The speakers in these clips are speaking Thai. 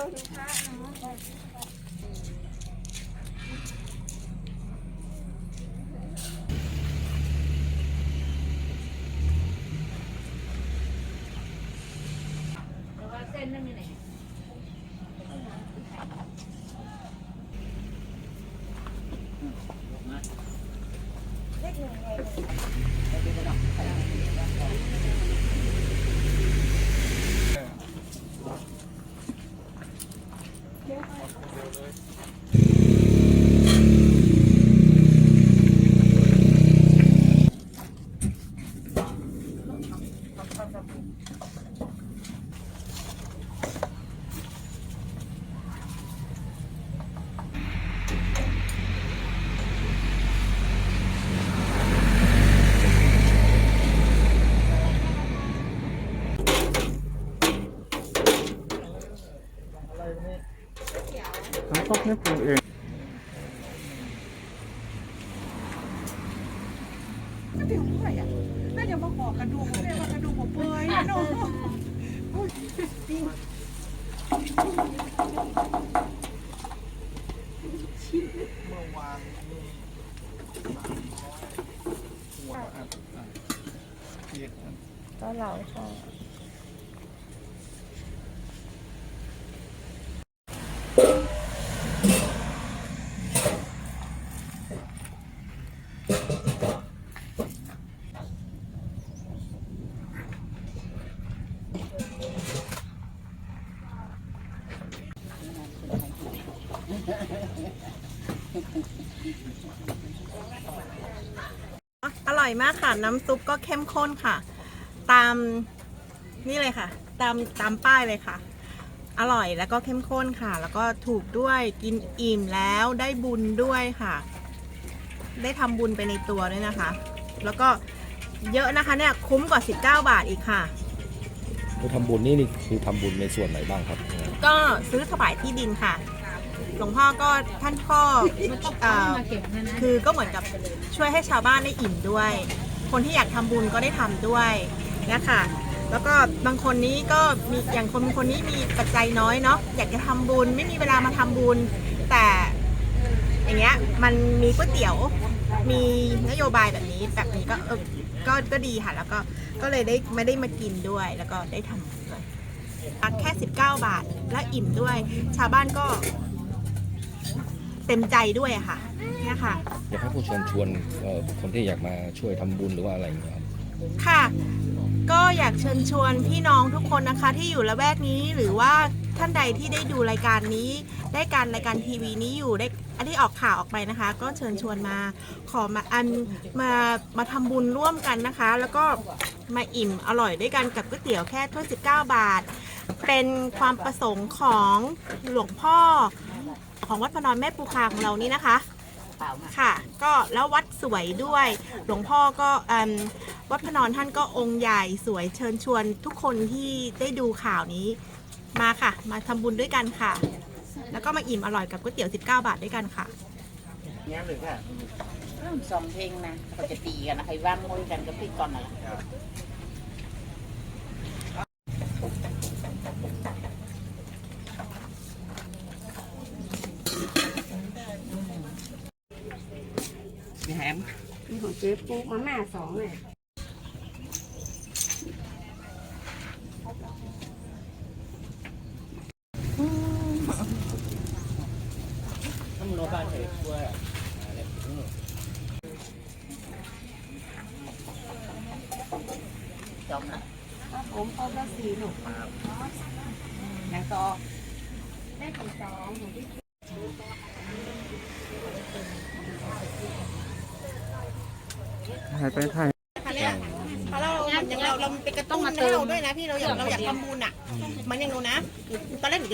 วดูพระเนาะแต่ว่าเส้นนั่นอยู่ไหน Yeah. น้ำตกนี่ปลูกเองก็ถึงด้วยอะน่าจะมาขอกระดูกแม่ว่ากระดูกผมเปื่อยเนาะเมื่อวานมีหัวอัดอะเกียดอันก็เหลาค่ะ มากค่ะ น้ำซุปก็เข้มข้นค่ะ ตามนี่เลยค่ะ ตามตามป้ายเลยค่ะ อร่อยแล้วก็เข้มข้นค่ะ แล้วก็ถูกด้วยกินอิ่มแล้วได้บุญด้วยค่ะ ได้ทำบุญไปในตัวด้วยนะคะ แล้วก็เยอะนะคะเนี่ยคุ้มกว่า 19 บาทอีกค่ะคือทำบุญนี่นี่คือทำบุญในส่วนไหนบ้างครับ ก็ซื้อถวายที่ดินค่ะ หลวงพ่อก็ท่านก็เอ่อคือก็เหมือนกับช่วยให้ชาวบ้านได้อิ่มด้วย คนที่อยากทำบุญก็ได้ทำด้วยนะคะแล้วก็บางคนนี้ก็มีอย่างคนคนนี้มีปัจจัยน้อยเนาะอยากจะทำบุญไม่มีเวลามาทำบุญ แต่อย่างเงี้ยมันมีก๋วยเตี๋ยวมีนโยบายแบบนี้แบบนี้ก็เออก็ก็ดีค่ะแล้วก็ก็เลยได้ไม่ได้มากินด้วยแล้วก็ได้ทำบุญด้วย แค่ 19 บาท และอิ่มด้วย ชาวบ้านก็ เต็มใจด้วยอะค่ะเนี่ยค่ะ อยากให้ผู้เชิญชวนเอ่อคนที่อยากมาช่วยทำบุญหรือว่าอะไรอย่างเงี้ยครับ ค่ะ ก็อยากเชิญชวนพี่น้องทุกคนนะคะที่อยู่ละแวกนี้หรือว่าท่านใดที่ได้ดูรายการนี้ ได้การรายการทีวีนี้อยู่ได้อันที่ออกข่าวออกไปนะคะ ก็เชิญชวนมาขอมาอันมามาทำบุญร่วมกันนะคะ แล้วก็มาอิ่มอร่อยด้วยกันกับก๋วยเตี๋ยวแค่ถ้วย19 บาท เป็นความประสงค์ของหลวงพ่อ ของวัดพระนอนแม่ปูคาของเรานี่นะคะค่ะ ก็แล้ววัดสวยด้วย หลวงพ่อก็อืมวัดพระนอนท่านก็องค์ใหญ่สวยเชิญชวนทุกคนที่ได้ดูข่าวนี้มาค่ะ มาทำบุญด้วยกันค่ะ แล้วก็มาอิ่มอร่อยกับก๋วยเตี๋ยว 19 บาทด้วยกันค่ะเริ่มสองเพลงนะเขาจะตีกันนะใครว่างมวยกันก็พี่ก่อนน่ะล่ะ มีแฮม มีของเจ๊ปุ๊กมาม่าสองเลยจอมนะผมเอาละสี่หนุกนางต่อได้ถึงสองของพี่ ถ่ายไปถ่ายเพราะเราอย่างเราเราเป็นกระตุ้นให้เราด้วยนะพี่เราอยากเราอยากทำบุญอะ มันยังดูนะตอนแรกหนู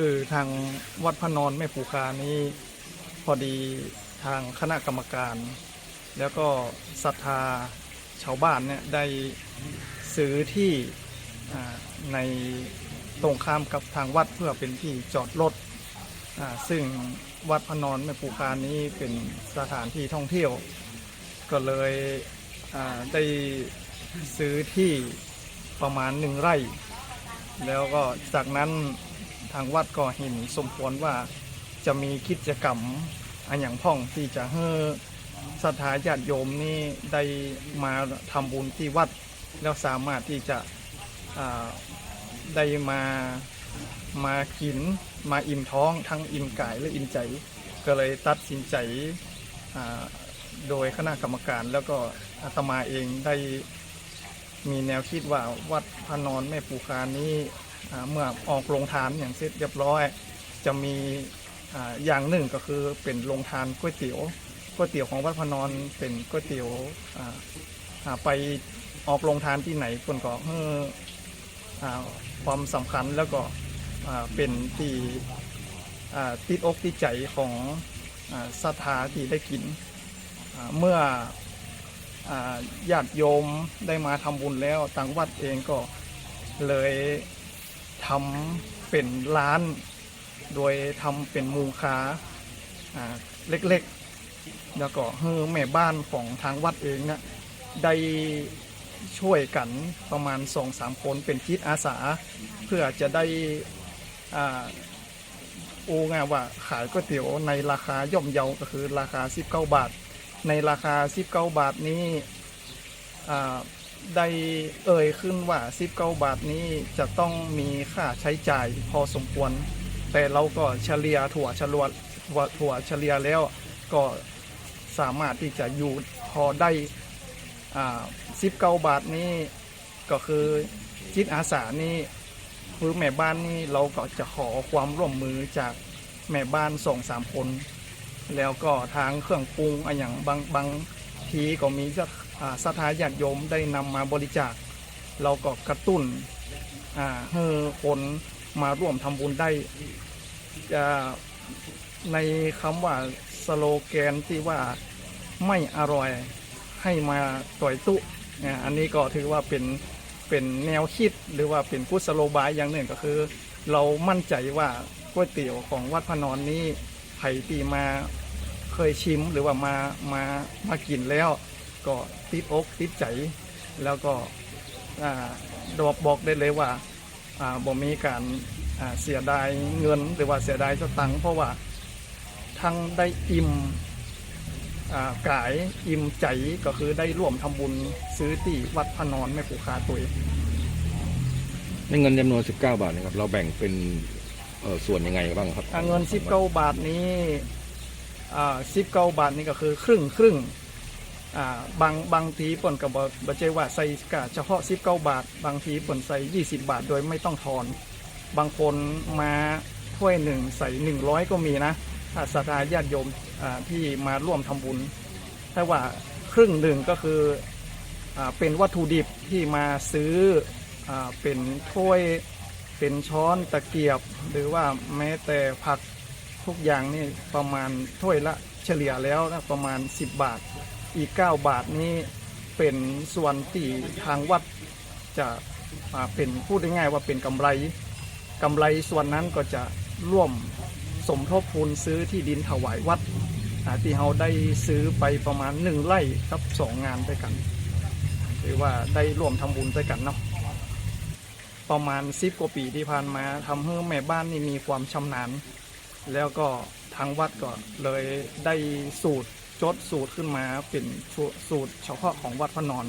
คือทางวัดพระนอนแม่ปูคานี้พอดีทางคณะกรรมการ แล้วก็ศรัทธาชาวบ้านเนี่ยได้ซื้อที่ในตรงข้ามกับทางวัดเพื่อเป็นที่จอดรถซึ่งวัดพระนอนแม่ปูคานี้เป็นสถานที่ท่องเที่ยว ก็เลยได้ซื้อที่ประมาณหนึ่งไร่ แล้วก็จากนั้น ทางวัดก็เห็นสมควรว่าจะมีกิจกรรมอันอย่างพ่องที่จะให้ศรัทธาญาติโยมนี่ได้มาทำบุญที่วัด แล้วสามารถที่จะได้มามากินมาอิ่มท้องทั้งอิ่มกายและอิ่มใจ ก็เลยตัดสินใจโดยคณะกรรมการแล้วก็อาตมาเองได้มีแนวคิดว่าวัดพระนอนแม่ปูคานี้อ่ เมื่อออกโรงทานอย่างเสร็จเรียบร้อย จะมีอย่างหนึ่งก็คือเป็นโรงทานก๋วยเตี๋ยวก๋วยเตี๋ยวของวัดพนอนเป็นก๋วยเตี๋ยวไปออกโรงทานที่ไหนคนก็ให้อ่าความสำคัญแล้วก็เป็นที่ติดอกติดใจของศรัทธาที่ได้กิน เมื่อญาติโยมได้มาทำบุญแล้วทางวัดเองก็เลย ทำเป็นร้าน โดยทำเป็นมูคาอ่าเล็กๆ แล้วก็ให้แม่บ้านของทางวัดเองเนี่ยได้ช่วยกันประมาณสองสามคนเป็นจิตอาสา เพื่อจะได้อ่าโอ้งาว่าขายก๋วยเตี๋ยวในราคาย่อมเยาก็คือราคา 19 บาท ในราคา 19 บาทนี้ ได้เอ่ยขึ้นว่า19บาทนี้จะต้องมีค่าใช้จ่ายพอสมควร แต่เราก็เฉลี่ยถั่วฉลวถั่วถั่วเฉลี่ยแล้วก็สามารถที่จะอยู่พอได้อ่า19บาทนี้ก็คือจิตอาสานี่คือแม่บ้านนี่เราก็จะขอความร่วมมือจากแม่บ้านสองสามคน แล้วก็ทางเครื่องปรุงอะอย่างบางบาง ทีก็มีจะอ่าศรัทธาญาติโยมได้นำมาบริจาค เราก็กระตุ้นอ่าให้คนมาร่วมทำบุญได้ในคำว่าสโลแกนที่ว่าไม่อร่อยให้มาต่อยตุอันนี้ก็ถือว่าเป็นเป็นแนวคิดหรือว่าเป็นกุศโลบายอย่างหนึ่งก็คือ เรามั่นใจว่าก๋วยเตี๋ยวของวัดพนอนนี้ไผ่ตีมา เคยชิมหรือว่ามามามากินแล้ว ก็ติดอกติดใจแล้วก็อ่าบอกบอกได้เลยว่าอ่าบ่มีการอ่าเสียดายเงินหรือว่าเสียดายสตังค์เพราะว่าทั้งได้อิ่มอ่ากายอิ่มใจก็คือได้ร่วมทำบุญซื้อที่วัดพระนอนแม่ปูคาตุยในเงินจำนวน 19 บาทนะครับ เราแบ่งเป็นเอ่อส่วนยังไงบ้างครับอ่าเงินสิบเก้าบาทนี้อ่า สิบเก้าบาทนี้ก็คือครึ่งครึ่งบางบางทีเปิ่นกับบัจเจว่าใส่กะเฉพาะสิบเก้าบาท บางทีเปิ่นใส่ยี่สิบบาทโดยไม่ต้องทอน บางคนมาถ้วยหนึ่งใส่หนึ่งร้อยก็มีนะถ้าศรัทธาญาติโยมอ่าที่มาร่วมทำบุญถ้าว่าครึ่งหนึ่งก็คืออเป็นวัตถุดิบที่มาซื้ออเป็นถ้วยเป็นช้อนตะเกียบ หรือว่าแม้แต่ผัก ทุกอย่างนี่ประมาณถ้วยละเฉลี่ยแล้วนะประมาณ 10 บาท อีก 9 บาทนี้เป็นส่วนที่ทางวัดจะอ่าเป็นพูดง่ายๆว่าเป็นกำไรกำไรส่วนนั้นก็จะร่วมสมทบทุนซื้อที่ดินถวายวัดที่เราได้ซื้อไปประมาณหนึ่งไร่กับสองงานด้วยกันหรือว่าได้ร่วมทำบุญด้วยกันเนาะประมาณสิบกว่าปีที่ผ่านมาทำให้แม่บ้านนี่มีความชำนาญ แล้วก็ทางวัดก็เลยได้สูตรจดสูตรขึ้นมาเป็นสูตรเฉพาะของวัดพระนอน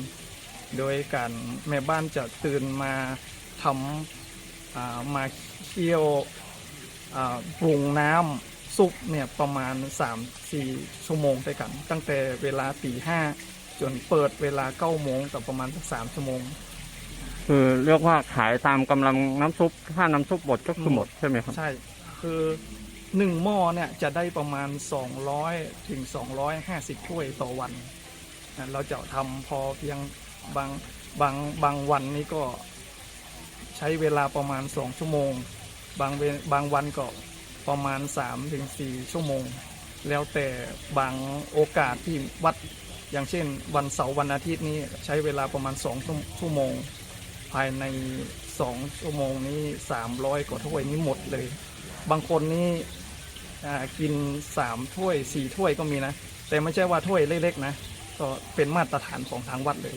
โดยการแม่บ้านจะตื่นมาทำอ่ามาเคี่ยวอ่าปรุงน้ำซุปเนี่ยประมาณ 3-4 ชั่วโมงด้วยกัน ตั้งแต่เวลาตีห้าจนเปิดเวลา9โมงกับประมาณสักสามชั่วโมง คือเรียกว่าขายตามกำลังน้ำซุปถ้าน้ำซุปหมดก็คือหมดใช่ไหมครับ ใช่ คือ หนึ่งหม้อเนี่ยจะได้ประมาณ 200 ถึง 250 ถ้วยต่อวันนะเราจะทำพอเพียงบางบางบางวันนี้ก็ใช้เวลาประมาณ 2 ชั่วโมง บางเวบางวันก็ประมาณ 3-4ชั่วโมง แล้วแต่บางโอกาสที่วัดอย่างเช่น วันเสาร์วันอาทิตย์นี้ใช้เวลาประมาณ 2 ชั่วชั่วโมง ภายใน 2 ชั่วโมงนี้ 300 กว่าถ้วยนี้หมดเลย บางคนนี่ กิน3ถ้วย4ถ้วยก็มีนะ แต่ไม่ใช่ว่าถ้วยเล็กๆนะ ก็เป็นมาตรฐานของทางวัดเลย